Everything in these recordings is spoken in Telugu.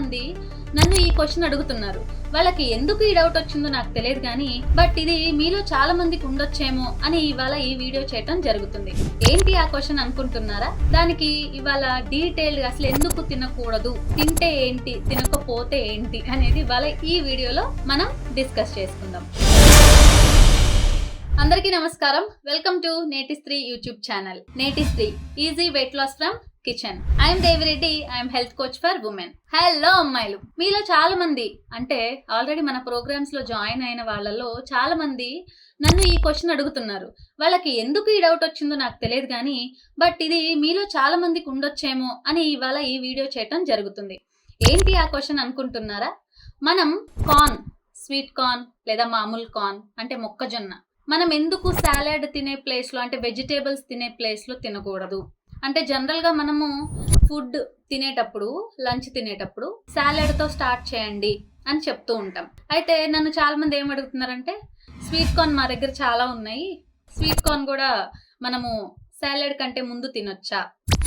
మంది నన్ను ఈ క్వశ్చన్ అడుగుతున్నారు. వాళ్ళకి ఎందుకు ఈ డౌట్ వచ్చిందో నాకు తెలియదు కానీ బట్ ఇది మీలో చాలా మందికి ఉండొచ్చేమో అని ఇవాళ ఈ వీడియో చేయటం జరుగుతుంది. ఏంటి ఆ క్వశ్చన్ అనుకుంటున్నారా? దానికి ఇవాళ డీటెయిల్డ్ అసలు ఎందుకు తినకూడదు? తింటే ఏంటి? తినకపోతే ఏంటి? అనేది ఇవాళ ఈ వీడియోలో మనం డిస్కస్ చేసుకుందాం. అందరికీ నమస్కారం. వెల్కమ్ టు నేటి స్త్రీ YouTube channel Neti Stree easy weight loss from kitchen. I'm Devireddy I'm health coach for women. Hello అమ్మాయిలు మీలో చాలా మంది అంటే ఆల్రెడీ మన ప్రోగ్రామ్స్లో జాయిన్ అయిన వాళ్ళలో చాలా మంది నన్ను ఈ క్వశ్చన్ అడుగుతున్నారు. వాళ్ళకి ఎందుకు ఈ డౌట్ వచ్చిందో నాకు తెలియదు కానీ బట్ ఇది మీలో చాలా మందికి ఉండొచ్చేమో అని ఇవాళ ఈ వీడియో చేయటం జరుగుతుంది. ఏంటి ఆ క్వశ్చన్ అనుకుంటున్నారా? మనం కార్న్ స్వీట్ కార్న్ లేదా మామూలు కార్న్ అంటే మొక్కజొన్న మనం ఎందుకు సాలడ్ తినే ప్లేస్లో అంటే వెజిటేబుల్స్ తినే ప్లేస్లో తినకూడదు? అంటే జనరల్గా మనము ఫుడ్ తినేటప్పుడు లంచ్ తినేటప్పుడు సాలడ్తో స్టార్ట్ చేయండి అని చెప్తూ ఉంటాం. అయితే నన్ను చాలా మంది ఏం అడుగుతున్నారంటే స్వీట్ కార్న్ మా దగ్గర చాలా ఉన్నాయి. స్వీట్ కార్న్ కూడా మనము సాలడ్ కంటే ముందు తినొచ్చా?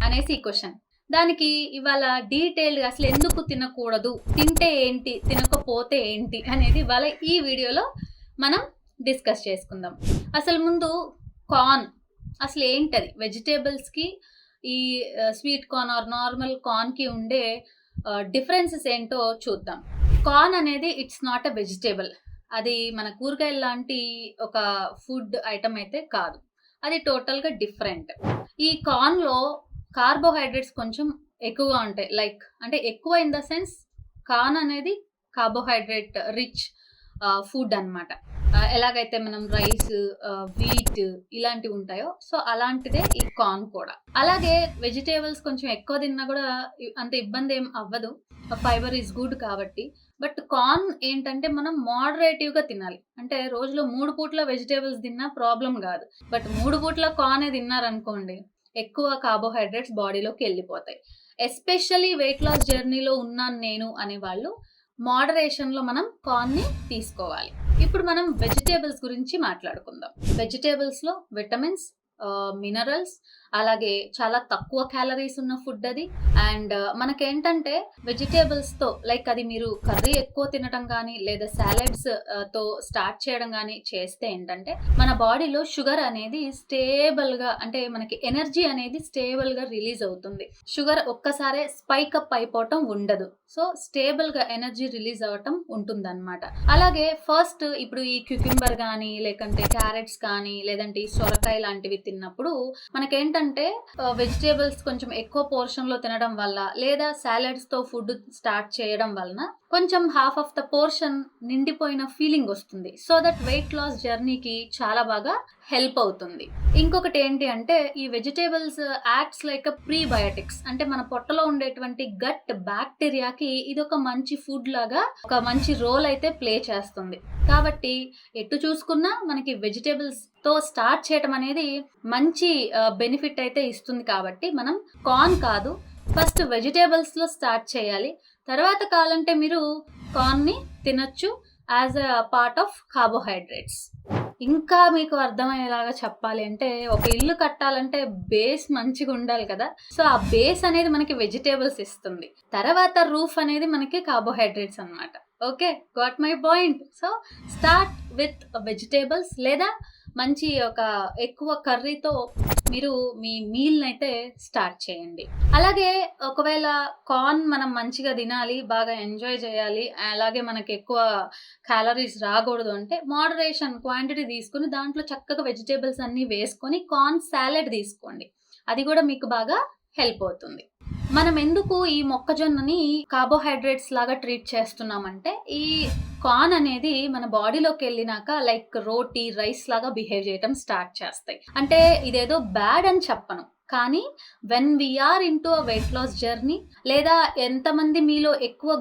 అనేసి ఈ క్వశ్చన్ దానికి ఇవాళ డీటెయిల్డ్గా అసలు ఎందుకు తినకూడదు? తింటే ఏంటి? తినకపోతే ఏంటి? అనేది ఇవాళ ఈ వీడియోలో మనం డిస్కస్ చేసుకుందాం. అసలు ముందు కార్న్ అసలు ఏంటది? వెజిటేబుల్స్కి ఈ స్వీట్ కార్న్ ఆర్ నార్మల్ కార్న్కి ఉండే డిఫరెన్సెస్ ఏంటో చూద్దాం. కార్న్ అనేది ఇట్స్ నాట్ ఎ వెజిటేబుల్ అది మన కూరగాయల లాంటి ఒక ఫుడ్ ఐటమ్ అయితే కాదు. అది టోటల్గా డిఫరెంట్ ఈ కార్న్లో కార్బోహైడ్రేట్స్ కొంచెం ఎక్కువగా ఉంటాయి. లైక్ అంటే ఎక్కువ ఇన్ ద సెన్స్ కార్న్ అనేది కార్బోహైడ్రేట్ రిచ్ ఫుడ్ అనమాట ఎలాగైతే మనం రైస్ వీట్ ఇలాంటివి ఉంటాయో సో అలాంటిదే ఈ కార్న్ కూడా. అలాగే వెజిటేబుల్స్ కొంచెం ఎక్కువ తిన్నా కూడా అంత ఇబ్బంది ఏం అవ్వదు. ఫైబర్ ఈజ్ గుడ్ కాబట్టి. బట్ కార్న్ ఏంటంటే మనం మోడరేటివ్గా తినాలి. అంటే రోజులో మూడు పూట్ల వెజిటేబుల్స్ తిన్నా ప్రాబ్లం కాదు. బట్ మూడు పూట్ల కార్నే తిన్నారనుకోండి ఎక్కువ కార్బోహైడ్రేట్స్ బాడీలోకి వెళ్ళిపోతాయి. ఎస్పెషల్లీ వెయిట్ లాస్ జర్నీలో ఉన్నాను నేను అనే వాళ్ళు మోడరేషన్లో మనం కార్న్ని తీసుకోవాలి. ఇప్పుడు మనం వెజిటేబుల్స్ గురించి మాట్లాడుకుందాం. వెజిటేబుల్స్లో విటమిన్స్ మినరల్స్ అలాగే చాలా తక్కువ క్యాలరీస్ ఉన్న ఫుడ్ అది. అండ్ మనకేంటంటే వెజిటేబుల్స్తో లైక్ అది మీరు కర్రీ ఎక్కువ తినడం కానీ లేదా సాలెడ్స్తో స్టార్ట్ చేయడం కానీ చేస్తే ఏంటంటే మన బాడీలో షుగర్ అనేది స్టేబుల్గా అంటే మనకి ఎనర్జీ అనేది స్టేబుల్గా రిలీజ్ అవుతుంది. షుగర్ ఒక్కసారే స్పైక్ అప్ అయిపోవటం ఉండదు. సో స్టేబుల్గా ఎనర్జీ రిలీజ్ అవ్వటం ఉంటుందన్నమాట. అలాగే ఫస్ట్ ఇప్పుడు ఈ క్యూకింబర్ కానీ లేకంటే క్యారెట్స్ కానీ లేదంటే ఈ సొరకాయ లాంటివి తిన్నప్పుడు మనకేంటంటే వెజిటేబుల్స్ కొంచెం ఎక్కువ పోర్షన్లో తినడం వల్ల లేదా సాలడ్స్తో ఫుడ్ స్టార్ట్ చేయడం వలన కొంచెం హాఫ్ ఆఫ్ ద పోర్షన్ నిండిపోయిన ఫీలింగ్ వస్తుంది. సో దట్ వెయిట్ లాస్ జర్నీకి చాలా బాగా హెల్ప్ అవుతుంది. ఇంకొకటి ఏంటి అంటే ఈ వెజిటేబుల్స్ యాక్ట్స్ లైక్ ప్రీబయాటిక్స్. అంటే మన పొట్టలో ఉండేటువంటి గట్ బ్యాక్టీరియాకి ఇది ఒక మంచి ఫుడ్ లాగా ఒక మంచి రోల్ అయితే ప్లే చేస్తుంది. కాబట్టి ఎటు చూసుకున్నా మనకి వెజిటేబుల్స్తో స్టార్ట్ చేయటం అనేది మంచి బెనిఫిట్ అయితే ఇస్తుంది కాబట్టి మనం కార్న్ కాదు ఫస్ట్ వెజిటేబుల్స్లో స్టార్ట్ చేయాలి. తర్వాత కావాలంటే మీరు కార్న్ని తినొచ్చు as a part of carbohydrates. ఇంకా మీకు అర్థమయ్యేలాగా చెప్పాలి అంటే ఒక ఇల్లు కట్టాలంటే బేస్ మంచిగా ఉండాలి కదా. సో ఆ బేస్ అనేది మనకి వెజిటేబుల్స్ ఇస్తుంది. తర్వాత రూఫ్ అనేది మనకి కార్బోహైడ్రేట్స్ అనమాట okay? Got my point. So start with vegetables లేదా మంచి ఒక ఎక్కువ కర్రీతో మీరు మీ మీల్ని అయితే స్టార్ట్ చేయండి. అలాగే ఒకవేళ కార్న్ మనం మంచిగా తినాలి బాగా ఎంజాయ్ చేయాలి అలాగే మనకి ఎక్కువ క్యాలరీస్ రాకూడదు అంటే మోడరేషన్ క్వాంటిటీ తీసుకుని దాంట్లో చక్కగా వెజిటేబుల్స్ అన్నీ వేసుకొని కార్న్ సాలెడ్ తీసుకోండి. అది కూడా మీకు బాగా హెల్ప్ అవుతుంది. మనం ఎందుకు ఈ మొక్కజొన్నని కార్బోహైడ్రేట్స్ లాగా ట్రీట్ చేస్తున్నామంటే ఈ కార్న్ అనేది మన బాడీలోకి వెళ్ళినాక లైక్ రోటీ రైస్ లాగా బిహేవ్ చేయటం స్టార్ట్ చేస్తాయి. అంటే ఇదేదో బ్యాడ్ అని చెప్పను. కానీ when we're into a weight loss journey లేదా ఎంతమంది మీలో ఎక్కువ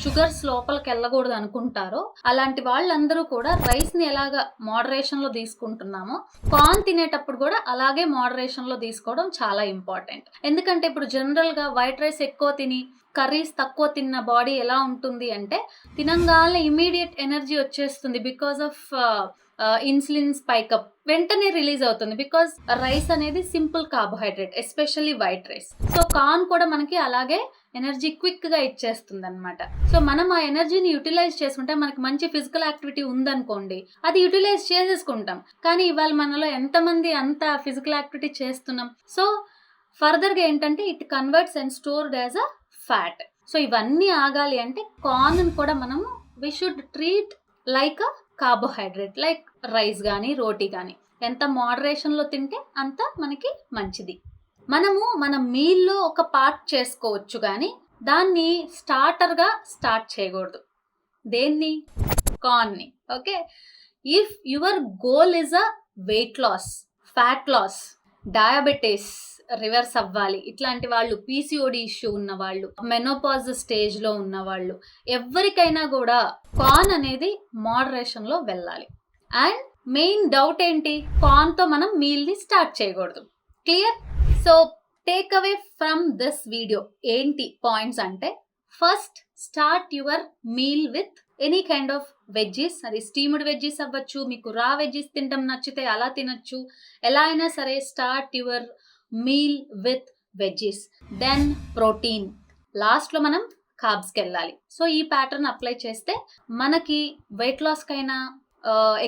షుగర్స్ లోపలికి వెళ్ళకూడదు అనుకుంటారో అలాంటి వాళ్ళందరూ కూడా రైస్ని ఎలాగ మోడరేషన్లో తీసుకుంటున్నామో కార్న్ తినేటప్పుడు కూడా అలాగే మోడరేషన్లో తీసుకోవడం చాలా ఇంపార్టెంట్ ఎందుకంటే ఇప్పుడు జనరల్గా వైట్ రైస్ ఎక్కువ తిని కర్రీస్ తక్కువ తిన్న బాడీ ఎలా ఉంటుంది అంటే తినంగానే ఇమీడియట్ ఎనర్జీ వచ్చేస్తుంది because of insulin spike up వెంటనే రిలీజ్ అవుతుంది బికాస్ రైస్ అనేది simple carbohydrate especially white rice. So corn కూడా మనకి అలాగే ఎనర్జీ క్విక్గా ఇచ్చేస్తుంది అనమాట సో మనం ఆ ఎనర్జీని యూటిలైజ్ చేసుకుంటే మనకి మంచి ఫిజికల్ యాక్టివిటీ ఉందనుకోండి అది యూటిలైజ్ చేసేసుకుంటాం. కానీ ఇవాళ మనలో ఎంతమంది అంత ఫిజికల్ యాక్టివిటీ చేస్తున్నాం. సో ఫర్దర్గా ఏంటంటే it converts and stored as a fat. So ఇవన్నీ ఆగాలి అంటే కార్న్ కూడా మనము we should treat like a carbohydrate like rice కానీ రోటీ కానీ ఎంత మోడరేషన్లో తింటే అంత మనకి మంచిది. మనము మన మీల్లో ఒక పార్ట్ చేసుకోవచ్చు కానీ దాన్ని స్టార్టర్గా స్టార్ట్ చేయకూడదు. దేన్ని? కార్న్ని. Okay? If your goal is a weight loss fat loss diabetes reverse అవ్వాలి ఇట్లాంటి వాళ్ళు పీసీఓడి ఇష్యూ ఉన్న వాళ్ళు మెనోపాజ్ స్టేజ్లో ఉన్న వాళ్ళు ఎవరికైనా కూడా కార్న్ అనేది మోడరేషన్లో వెళ్ళాలి. అండ్ మెయిన్ డౌట్ ఏంటి? కార్న్తో మనం మీల్ని స్టార్ట్ చేయకూడదు. Clear so take away from this video ఏంటి పాయింట్స్ అంటే first start your meal with any kind of veggies అది స్టీమ్డ్ వెజ్జీస్ అవ్వచ్చు మీకు రా వెజ్జీస్ తినడం నచ్చితే అలా తినొచ్చు. ఎలా అయినా సరే start your meal with veggies then protein లాస్ట్లో మనం కాబ్స్కి వెళ్ళాలి. సో ఈ ప్యాటర్న్ అప్లై చేస్తే మనకి వెయిట్ లాస్కైనా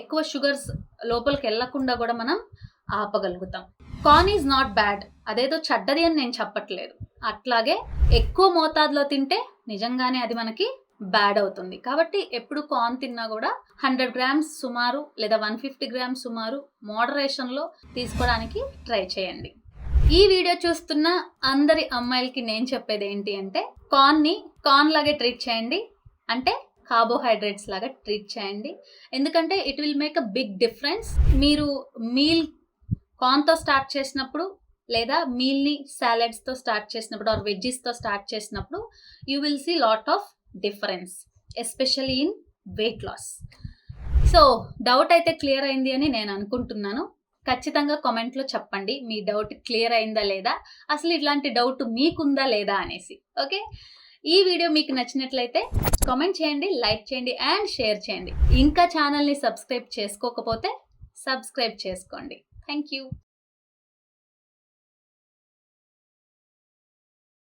ఎక్కువ షుగర్స్ లోపలికి వెళ్ళకుండా కూడా మనం ఆపగలుగుతాం. కార్న్ ఈజ్ నాట్ బ్యాడ్ అదేదో చెడ్డది అని నేను చెప్పట్లేదు. అట్లాగే ఎక్కువ మోతాదులో తింటే నిజంగానే అది మనకి బ్యాడ్ అవుతుంది. కాబట్టి ఎప్పుడు కార్న్ తిన్నా కూడా హండ్రెడ్ గ్రామ్స్ సుమారు లేదా వన్ ఫిఫ్టీ గ్రామ్స్ సుమారు మోడరేషన్లో తీసుకోవడానికి ట్రై చేయండి. ఈ వీడియో చూస్తున్న అందరి అమ్మాయిలకి నేను చెప్పేది ఏంటి అంటే కార్న్ని కార్న్ లాగే ట్రీట్ చేయండి. అంటే కార్బోహైడ్రేట్స్ లాగా ట్రీట్ చేయండి. ఎందుకంటే it will make a big difference మీరు మీల్ కార్న్తో స్టార్ట్ చేసినప్పుడు లేదా మీల్ని సాలెడ్స్తో స్టార్ట్ చేసినప్పుడు ఆర్ వెజ్జీస్తో స్టార్ట్ చేసినప్పుడు you will see lot of difference especially in weight loss so doubt అయితే క్లియర్ అయింది అని నేను అనుకుంటున్నాను. ఖచ్చితంగా కామెంట్లో చెప్పండి. మీ డౌట్ క్లియర్ అయిందా లేదా? అసలు ఇట్లాంటి డౌట్ మీకుందా లేదా అనేసి. ఓకే ఈ వీడియో మీకు నచ్చినట్లయితే కామెంట్ చేయండి లైక్ చేయండి అండ్ షేర్ చేయండి. ఇంకా ఛానల్ని సబ్స్క్రైబ్ చేసుకోకపోతే సబ్స్క్రైబ్ చేసుకోండి. Thank you